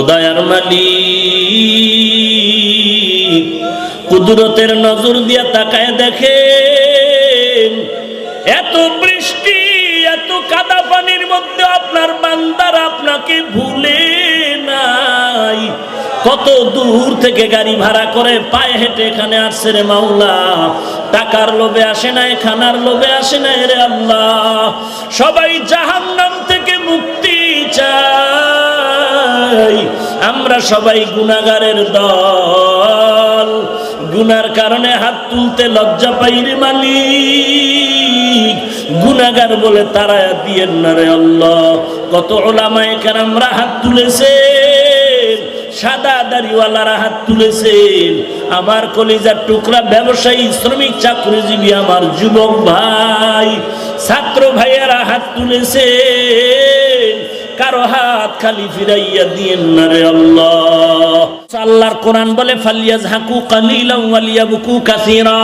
উদয়ার মালিক, কুদরতের নজর দিয়া তাকায় দেখেন, এত বৃষ্টি, এত কাদা পানির মধ্যে আপনার বান্দার আপনাকে ভুলে নাই। কত দূর থেকে গাড়ি ভাড়া করে পায়ে হেঁটে এখানে আসছে রে মাওলা। টাকার লোভে আসে নাই, খানার লোভে আসে নাই রে আল্লাহ। সবাই জাহান্নাম থেকে মুক্তি চাই আমরা সবাই গুনাগারের দল। গুনার কারণে হাত তুলতে লজ্জা পাই রে মালিক। গুনাগার বলে তারা দিয়েন না রে আল্লাহ। কত ওলামায় কেন আমরা হাত তুলেছে সাদা দাড়িওয়ালারা হাত তুলেছেন। আমার কলিজার টুকরা ব্যবসায়ী, শ্রমিক, চাকরিজীবী আমার যুবক ভাই, ছাত্র ভাইয়েরা হাত তুলেছেন। কারও হাত খালি ফিরাইয়া দিয়েন না রে আল্লাহ। আল্লাহর কোরআন বলে ফালিয়াজ হাকু কালিলাম ওয়ালিয়া বুকু কাসিরা।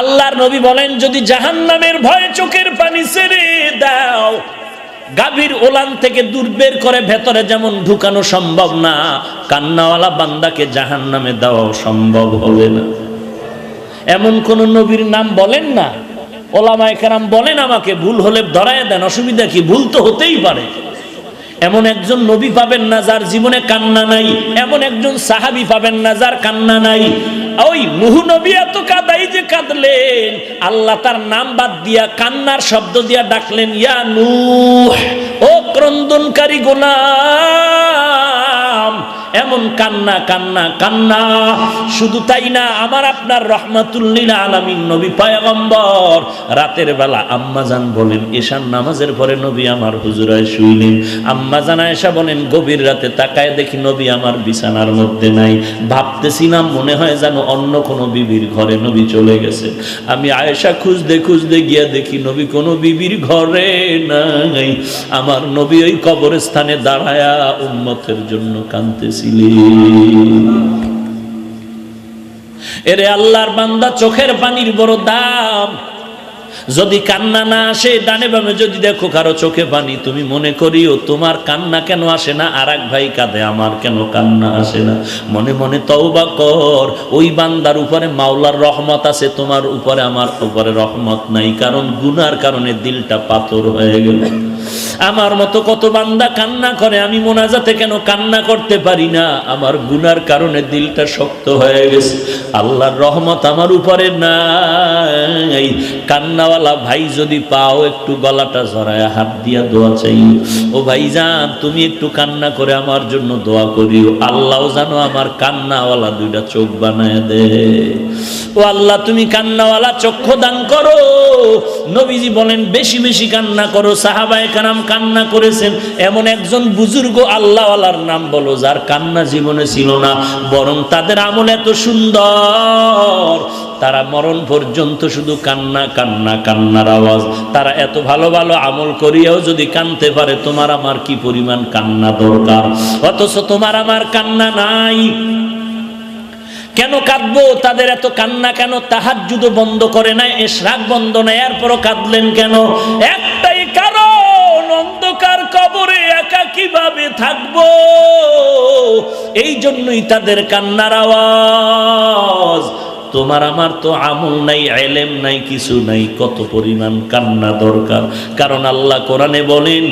আল্লাহর নবী বলেন, যদি জাহান্নামের ভয়ে চোখের পানি ছেড়ে দাও, গাভীর ওলান থেকে দূর বের করে ভেতরে যেমন ঢুকানো সম্ভব না, কান্নাওয়ালা বান্দাকে জাহান নামে দেওয়াও সম্ভব হবে না। এমন কোন নবীর নাম বলেন না ওলামায় কেরাম বলেন আমাকে, ভুল হলে ধরায় দেন, অসুবিধা কি? ভুল তো হতেই পারে। এমন একজন নবী পাবেন না যার জীবনে কান্না নাই, এমন একজন সাহাবি পাবেন না যার কান্না নাই। ওই মুহু নবী এত কাদাই যে কাঁদলেন। আল্লাহ তার নাম বাদ দিয়া কান্নার শব্দ দিয়া ডাকলেন, ইয়া নূহ, ও ক্রন্দনকারী গোলাম! এমন কান্না কান্না কান্না। শুধু তাই না, আমার আপনার রহমাতুল্লিল আলামিন নবী পয়গম্বর, রাতের বেলা আম্মাজান বলেন এশান নামাজের পরে নবী আমার হুজুরায় শুইলেন। আম্মাজান আয়েশা বলেন, গভীর রাতে তাকায় দেখি নবী আমার বিছানার মধ্যে নাই। ভাবতেছিলাম মনে হয় যেন অন্য কোনো বিবির ঘরে নবী চলে গেছে। আমি আয়েশা খুঁজতে খুঁজতে গিয়া দেখি নবী কোনো বিবির ঘরে নাই। আমার নবী ওই কবরস্থানে দাঁড়ায়া উম্মতের জন্য এরে আল্লাহর বান্দা, চোখের পানির বড় দাম। যদি কান্না না আসে, ডানে বামে যদি দেখো কারও চোখে পানি, তুমি মনে করিও তোমার কান্না কেন আসে না? আর এক ভাই কাঁদে, আমার কেন কান্না আসে না? মনে মনে তওবা কর। ওই বান্দার উপরে মাওলার রহমত আছে, তোমার উপরে আমার উপরে রহমত নাই, কারণ গুনার কারণে দিলটা পাথর হয়ে গেল। আমার মতো কত বান্দা কান্না করে, আমি মোনাজাতে কেন কান্না করতে পারি না? আমার গুনার কারণে দিলটা শক্ত হয়ে গেছে। আল্লাহর রহমত আমার উপরে নাই। কান্নাওয়ালা ভাই যদি পাও, একটু গলাটা জড়ায়, হাত দিয়া দোয়া চাই ও ভাই যান তুমি একটু কান্না করে আমার জন্য দোয়া করিও। আল্লাহ জানো আমার কান্নাওয়ালা দুইটা চোখ বানায় দে। ও আল্লাহ, তুমি কান্নাওয়ালা চক্ষু দান করো। নবীজি বলেন, বেশি বেশি কান্না করো। সাহাবায়ে কারাম কান্না করেছেন, এমন একজন বুজুর্গ আল্লাহওয়ালার নাম বলো, যার কান্না জীবনে ছিল না, বরং তাদের আমল এত সুন্দর। তারা মরণ পর্যন্ত শুধু কান্না কান্না, কান্নার আওয়াজ। তারা এত ভালো ভালো আমল করিয়াও যদি কানতে পারে, তোমার আমার কি পরিমাণ কান্না দরকার? অথচ তোমার আমার কান্না নাই। কেন কাঁদবো? তাদের এত কান্না কেন? তাহার যুদ্ধ বন্ধ করে নাই এসরাক বন্ধ নাই, এরপরও কাঁদলেন কেন? কারণ অন্ধকার কবরে একা কীভাবে থাকব? এই জন্যই তাদের কান্নার আওয়াজ। তোমার আমার তো আমল নাই, এলেম নাই, কিছু নাই, কত পরিমাণ কান্না দরকার। কারণ আল্লাহ কোরআনে বলেন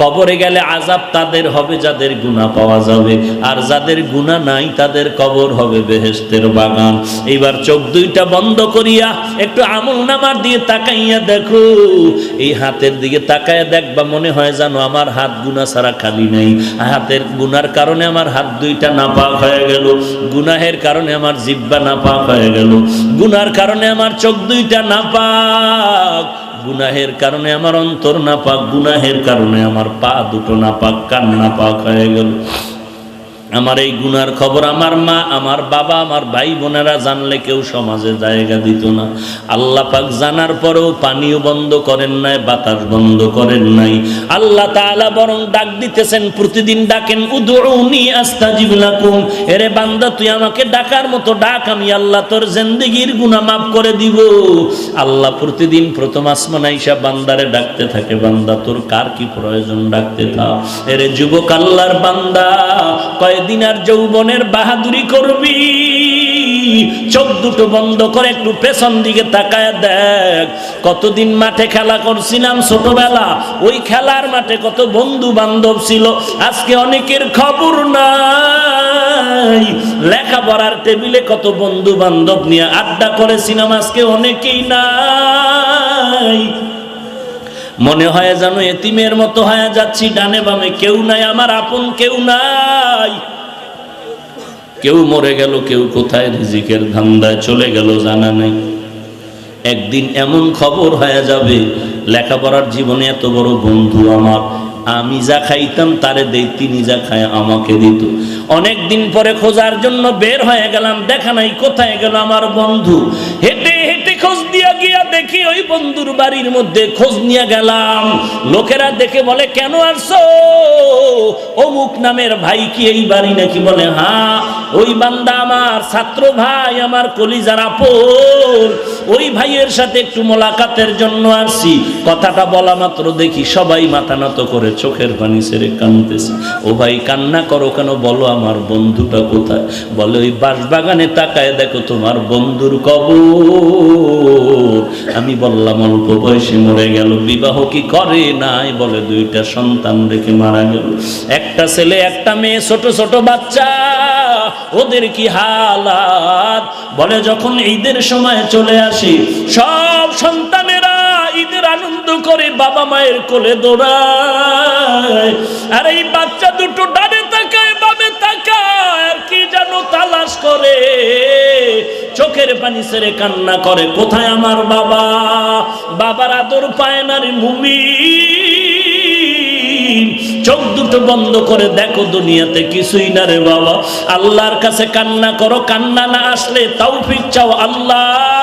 কবরে গেলে আজাব তাদের হবে, যাদের গুণা পাওয়া যাবে। আর যাদের গুণা নাই, তাদের কবর হবে বেহেস্তের বাগান। এইবার চোখ দুইটা বন্ধ করিয়া একটু আমল নামার দিয়ে তাকাইয়া দেখো। এই হাতের দিকে তাকাইয়া দেখবা মনে হয় জানো আমার হাত গুণা ছাড়া খালি নাই। হাতের গুনার কারণে আমার হাত দুইটা নাপাক হয়ে গেল। গুনাহের কারণে আমার জিব্বা নাপাক হয়ে গেল। গুনার কারণে আমার চোখ দুইটা না পাক গুনাহের কারণে আমার অন্তর না পাক গুনাহের কারণে আমার পা দুটো না পাক কান নাপাক হয়ে গেল। আমার এই গুনার খবর আমার মা, আমার বাবা, আমার ভাই বোনেরা জানলে কেউ সমাজে জায়গা দিত না। আল্লাহ পাক জানার পরেও পানিও বন্ধ করেন নাই, বাতাস বন্ধ করেন নাই। আল্লাহ তাআলা বরং ডাক দিতেছেন, প্রতিদিন ডাকেন, উদউনি আস্তাজিব লাকুম। এরে বান্দা, তুই আমাকে ডাকার মতো ডাক, আমি আল্লাহ তোর জিন্দেগির গুনাহ মাফ করে দিব। আল্লাহ প্রতিদিন প্রথম আসমান আইসা বান্দারে ডাকতে থাকে, বান্দা, তোর কার কি প্রয়োজন? ডাকতে থাক। এরে যুবক আল্লাহর বান্দা কয়দিন আর যৌবনের বাহাদুরি করবি। চোখ দুটো বন্ধ করে একটু পেছন দিকে তাকায় দেখ। কতদিন মাঠে খেলা করছিলাম ছোটবেলা, ওই খেলার মাঠে কত বন্ধু বান্ধব ছিল, আজকে অনেকের খবর নাই। লেখাপড়ার টেবিলে কত বন্ধু বান্ধব নিয়ে আড্ডা করেছিলাম, আজকে অনেকেই নাই। মনে হয় যেন এতিমের মতো হয়ে যাচ্ছি, ডানে বামে কেউ নাই, আমার আপন কেউ নাই। কেউ মরে গেল, কেউ কোথায় রিজিকের ধান্দায় চলে গেল জানা নেই। একদিন এমন খবর হয়ে যাবে, লেখাপড়ার জীবনে এত বড় বন্ধু আমার। আমি যা খাইতাম, তারে দেই, তিনি যা খায়, আমাকে দিত। অনেক দিন পরে খোঁজার জন্য বের হয়ে গেলাম, দেখা নাই, কোথায় গেল আমার বন্ধু? হেঁটে হেঁটে খোঁজ দিয়া দেখি ওই বন্ধুর বাড়ির মধ্যে খোঁজ নিয়ে গেলাম। লোকেরা দেখে বলে, কেন আসছো? অমুক নামের ভাই কি এই বাড়ি নাকি? বলে হ্যাঁ ওই বান্দা আমার, ছাত্র ভাই আমার কলিজার আপন। ওই ভাইয়ের সাথে একটু মোলাকাতের জন্য আসছি। কথাটা বলা মাত্র দেখি সবাই মাথা নত করে চোখের পানি ছেড়ে কানতেছে ও ভাই, কান্না করো কেন? বলো, আমার বন্ধুটা কোথায়? বলে, ওই বাঁশবাগানে তাকায় দেখো তোমার বন্ধুর কবর। আমি বললাম, অল্প বয়সে মরে গেল, বিবাহ কি করে? নাই বলে দুইটা সন্তান রেখে মারা গেল। একটা ছেলে, একটা মেয়ে, ছোট ছোট বাচ্চা। ওদের কি হালাত? বলে, যখন ঈদের সময় চলে আসি, সব সন্তানেরা ঈদের আনন্দ করে বাবা মায়ের কোলে দৌড়ায়। আর এই বাচ্চা দুটো ডানে তাকায়, বামে তাকায়, আর কি যেন তালাশ করে। চোখের পানি ছেড়ে কান্না করে, কোথায় আমার বাবা? বাবার আদর পায় না রে মুমি চোখ দুটো বন্ধ করে দেখো দুনিয়াতে কিছুই না রে বাবা। আল্লাহর কাছে কান্না করো, কান্না না আসলে তাও ফির চাও আল্লাহ।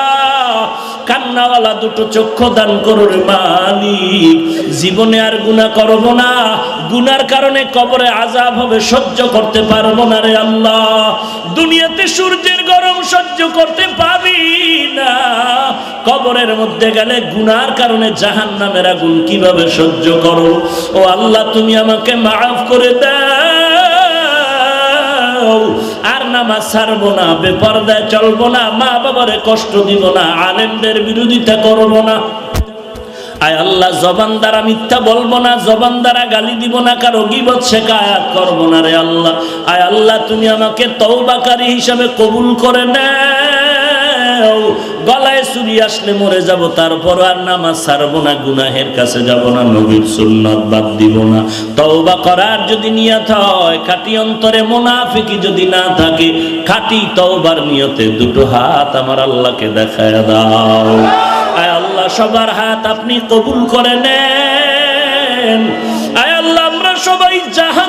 কান্নাওয়ালা দুটো চক্ষু দান করো রে মালিক। জীবনে আর গুনাহ করব না। গুনার কারণে কবরে আজাব হবে, সহ্য করতে পারব না রে আল্লাহ। দুনিয়াতে সূর্যের গরম সহ্য করতে পারি না। কবরের মধ্যে গেলে গুনার কারণে জাহান নামের আগুন কীভাবে সহ্য করো? ও আল্লাহ, তুমি আমাকে মাফ করে দাও। আর নামাজ ছাড়বো না, বেপরদায় চলবো না, মা বাবারে কষ্ট দিব না, আলেমদের বিরোধিতা করব না। আয় আল্লাহ, জবান দ্বারা মিথ্যা বলব না, জবান দ্বারা গালি দিব না, কারও গিবত শেখায়াত করব না রে আল্লাহ। আয় আল্লাহ, তুমি আমাকে তৌবাকারী হিসাবে কবুল করে নাও। গলায় চুরি আসলে মরে যাব, তারপর আর নামাজ ছাড়বো না, গুনাহের কাছে যাব না, নবীর সুন্নত বাদ দিব না। তওবা করার যদি নিয়ত হয়, খাটি অন্তরে মোনাফিকি যদি না থাকে, খাটি তওবার নিয়তে দুটো হাত আমার আল্লাহকে দেখায় দাও। আয় আল্লাহ, সবার হাত আপনি কবুল করে নেন। আয় আল্লাহ, আমরা সবাই জাহান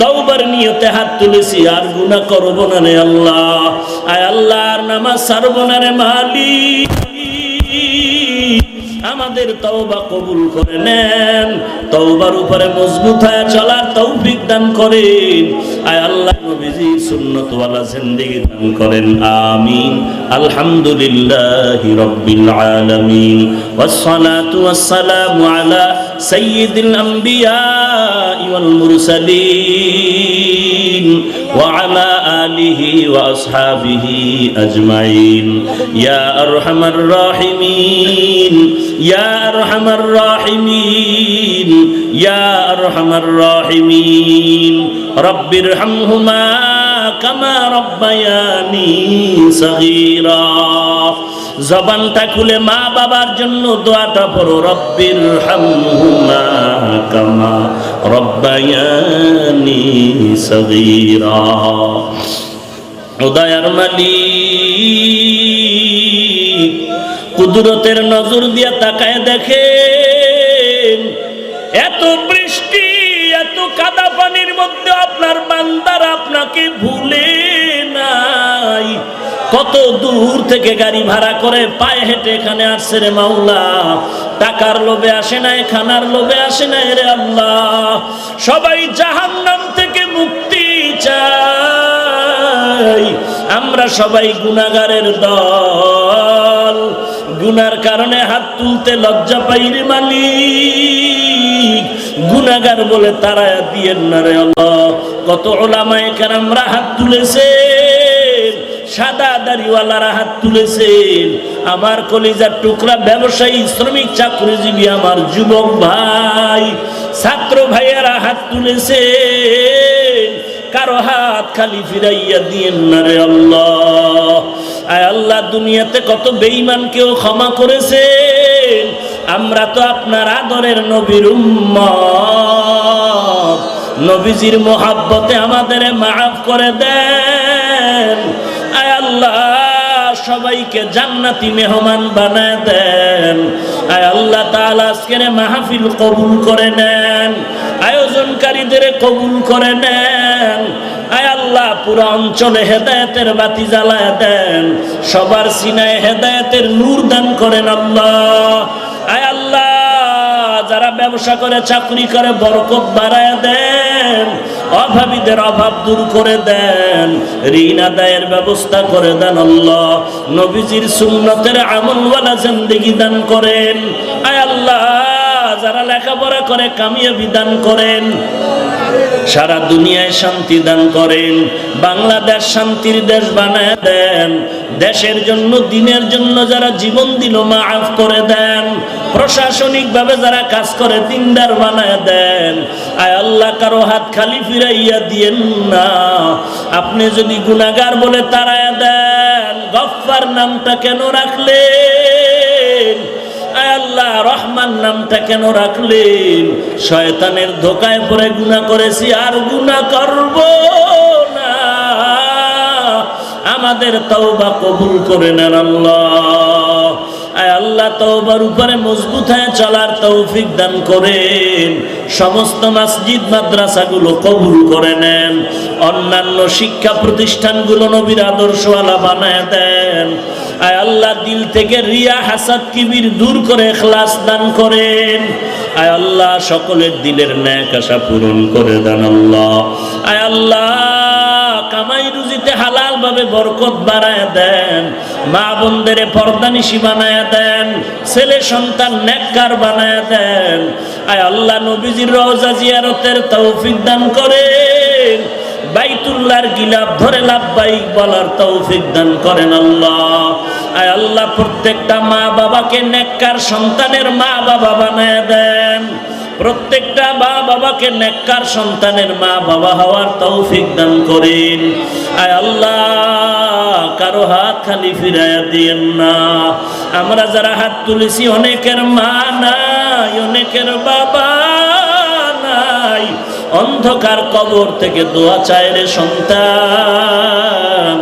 তওবার নিয়তে হাত তুলেছি, আর গুনাহ করব না রে আল্লাহ। আয় আল্লাহর নামাজ ছাড়ব না রে মালিক। আমাদের তওবা কবুল করে নেন। তওবার উপরে মজবুত হয়ে চলার তৌফিক দান করেন আয় আল্লাহ নবীজি সুন্নত ওয়ালা জিন্দেগি দান করেন আমিন আলহামদুলিল্লাহি রাব্বিল আলামিন ওয়াস সালাতু ওয়াস সালামু আলা সাইয়্যিদিল আমবিয়া ওয়াল মুরসালিন وعلى آله وأصحابه أجمعين يا أرحم الراحمين يا أرحم الراحمين জবানটা খুলে মা বাবার জন্য দোয়াটা পড়ো রব্বির হামহুমা কামা রব্বায়ানি সগীরা। উদয়ার মালিক, কুদরতের নজর দিয়া তাকায় দেখে এত বৃষ্টি, এত কাদা পানির মধ্যে আপনার বান্দার আপনাকে ভুলে নাই। কত দূর থেকে গাড়ি ভাড়া করে পায়ে হেঁটে এখানে আসছে রে মাওলা। টাকার লোভে আসে নাই, খানার লোভে আসে নাই রে আল্লাহ। সবাই জাহান্নাম থেকে মুক্তি চাই। আমরা সবাই গুনাগারের দল। গুনার কারণে হাত তুলতে লজ্জা পাই রে মালিক। গুনাগার বলে তারা দিয়েন না রে আল্লাহ। কত ওলামায় আমরা হাত তুলেছে সাদা দাড়িওয়ালারা হাত তুলেছেন। আমার কলিজার টুকরা ব্যবসায়ী, শ্রমিক, চাকরিজীবী, আমার যুবক ভাই, ছাত্র ভাইয়েরা হাত তুলেছেন। কারও হাত খালি ফিরাইয়া দিয়েন না রে আল্লাহ। আয় আল্লাহ, দুনিয়াতে কত বেঈমানকেও ক্ষমা করেছেন। আমরা তো আপনার আদরের নবীর উম্মত। নবীজির মোহাব্বতে আমাদের মাফ করে দেন। আয় আল্লাহ, সবাইকে জান্নাতি মেহমান বানায় দেন। আয় আল্লাহ তাআলা আজকের মাহফিল কবুল করে নেন। আয়োজনকারীদের কবুল করে নেন। আয় আল্লাহ, পুরো অঞ্চলে হেদায়েতের বাতি জ্বালায় দেন। সবার সিনায় হেদায়েতের নূর দান করেন আল্লাহ। যারা ব্যবসা করে, চাকরি করে, বরকত বাড়ায় দেন, অভাবীদের অভাব দূর করে দেন, ঋণ আদায়ের ব্যবস্থা করে দেন আল্লাহ। নবীজির সুন্নতের আমলওয়ালা জিন্দেগি দান করেন। আয় আল্লাহ। যারা লেখাপড়া করে, কামিয়াবি বিধান করেন। সারা দুনিয়ায় শান্তি দান করেন। বাংলাদেশ শান্তির দেশ বানায় দেন। দেশের জন্য, দিনের জন্য যারা জীবন দিল, মাফ করে দেন। প্রশাসনিক ভাবে যারা কাজ করে দিনদার বানায় দেন। আয় আল্লাহ, কারও হাত খালি ফিরাইয়া দিয়েন না। আপনি যদি গুনাগার বলে তারায় দেন, গফফার নামটা কেন রাখলেন? আয় আল্লাহ রহমান নামটা কেন রাখলেন? শয়তানের ধোকায় পরে গুণা করেছি, আর গুণা করব না। আমাদের তওবা কবুল করে নেন আল্লাহ। আল্লাহ, তওবার উপরে মজবুত হয়ে চলার তৌফিক দান করেন। সমস্ত মসজিদ, মাদ্রাসাগুলো কবুল করে নেন। অন্যান্য শিক্ষা প্রতিষ্ঠানগুলো নবীর আদর্শওয়ালা বানায় দেন। আয় আল্লাহ, দিল থেকে রিয়া হাসাদ কিবির দূর করে খ্লাস দান করেন। আয় আল্লাহ, সকলের দিলের ন্যাক আশা পূরণ করে দেন আল্লাহ। আয় আল্লাহ, কামাই রুজিতে হালাল ভাবে বরকত বাড়ায় দেন। মা বোনদের পর্দানিশি বানায় দেন। ছেলে সন্তান নেককার বানায় দেন। আয় আল্লাহ, নবীজির রওজা জিয়ারতের তৌফিক দান করেন। বাইতুল্লাহর গিলাপ ধরে লাভবাইক বলার তৌফিক দান করেন আল্লাহ। আয় আল্লাহ, প্রত্যেকটা মা বাবাকে নেককার সন্তানের মা বাবা বানায় দেন। প্রত্যেকটা মা বাবাকে নেককার সন্তানের মা বাবা হওয়ার তৌফিক দান করেন। আয় আল্লাহ, কারও হাত খালি ফিরাইয়া দিয়েন না। আমরা যারা হাত তুলেছি, অনেকের মা নাই, অনেকের বাবা নাই। অন্ধকার কবর থেকে দোয়া চায় রে সন্তান,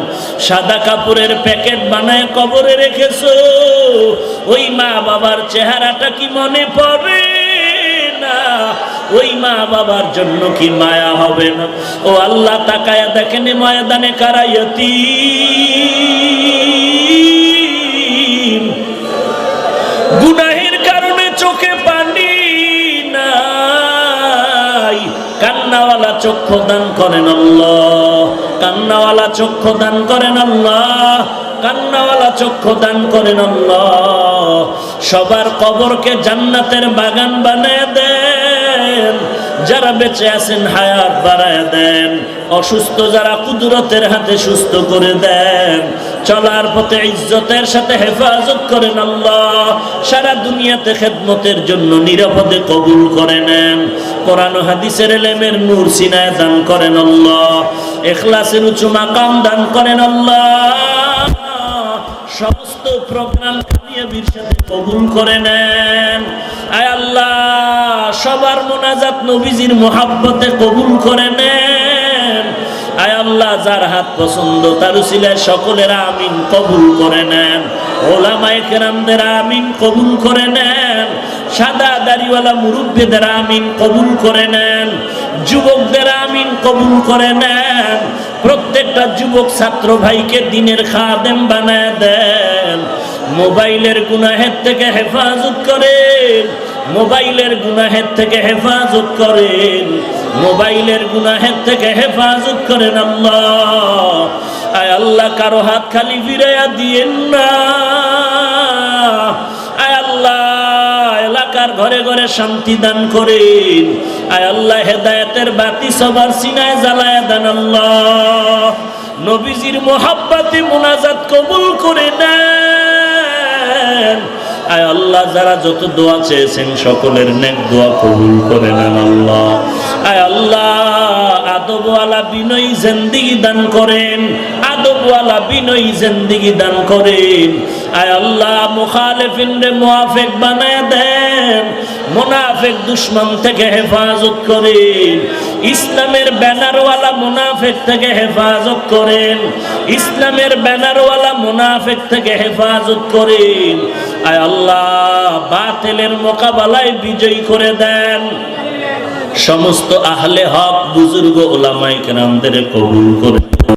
সাদা কাপড়ের প্যাকেট বানায় কবরে রেখেছো, ওই মা বাবার চেহারাটা কি মনে পড়ে না? ওই মা বাবার জন্য কি মায়া হবে না? ও আল্লাহ তাকায়া দেখেন ময়দানে গুনাহের চক্ষু দান করেন আল্লাহ। কান্নাওয়ালা চক্ষু দান করেন আল্লাহ। কান্নাওয়ালা চক্ষু দান করেন আল্লাহ। সবার কবরকে জান্নাতের বাগান বানায় দেন। যারা বেঁচে আছেন হায়াত বাড়ায় দেন, অসুস্থ যারা কুদরতের হাতে সুস্থ করে দেন। চলার পথে ইজ্জতের সাথে হেফাজত করেন আল্লাহ, সারা দুনিয়াতে খেদমতের জন্য নিরাপদে কবুল করে নেন। কোরআন হাদিসের এলেমের নূর সিনায় দান করেন আল্লাহ, এখলাসের উঁচু মাকাম দান করেন আল্লাহ। সমস্ত প্রোগ্রাম কামিয়াবির সাথে কবুল করে নেন। আয় আল্লাহ, সবার মোনাজাত নবীজির মোহাব্বতে কবুল করে নেন। আয় আল্লাহ, যার হাত পছন্দ তার উসিলায় সকলের আমিন কবুল করে নেন। ওলামায়ে কেরামদের আমিন কবুল করে নেন। সাদা দাড়িওয়ালা মুরব্বীদের আমিন কবুল করে নেন। যুবকদের আমিন কবুল করে নেন। প্রত্যেকটা যুবক ছাত্র ভাইকে দিনের খাদেম বানায় দেন। মোবাইলের গুনাহের থেকে হেফাজত করেন। মোবাইলের গুনাহের থেকে হেফাজত করেন। মোবাইলের গুনাহের থেকে হেফাজত করেন আল্লাহ। আয় আল্লাহ, কারও হাত খালি ফিরাইয়া দিয়েন না। এলাকার ঘরে ঘরে শান্তি দান করেন। আয় আল্লাহ, হেদায়েতের বাতি সবার সিনায় জ্বালায় দেন আল্লাহ। নবীজির মোহাব্বাতে মোনাজাত কবুল করে নেন। আয় আল্লাহ, যারা যত দোয়া চেয়েছেন সকলের নেক দোয়া কবুল করে নেন আল্লাহ। আয় আল্লাহ, আদবওয়ালা বিনয়ী জিন্দিগি দান করেন। আদবওয়ালা বিনয়ী জিন্দিগি দান করেন। আয় আল্লাহ মুখালেফিন রে মুআফিক বানায় দেন, মুনাফিক দুশ্মন থেকে হেফাজত করেন, ইসলামের ব্যানারওয়ালা মুনাফিক থেকে হেফাজত করেন, ইসলামের ব্যানারওয়ালা মুনাফিক থেকে হেফাজত করেন। আয় আল্লাহ, বাতিলের মোকাবেলায় বিজয়ী করে দেন। সমস্ত আহলে হক বুজুর্গ ওলামাই কেরামদের কবুল করে।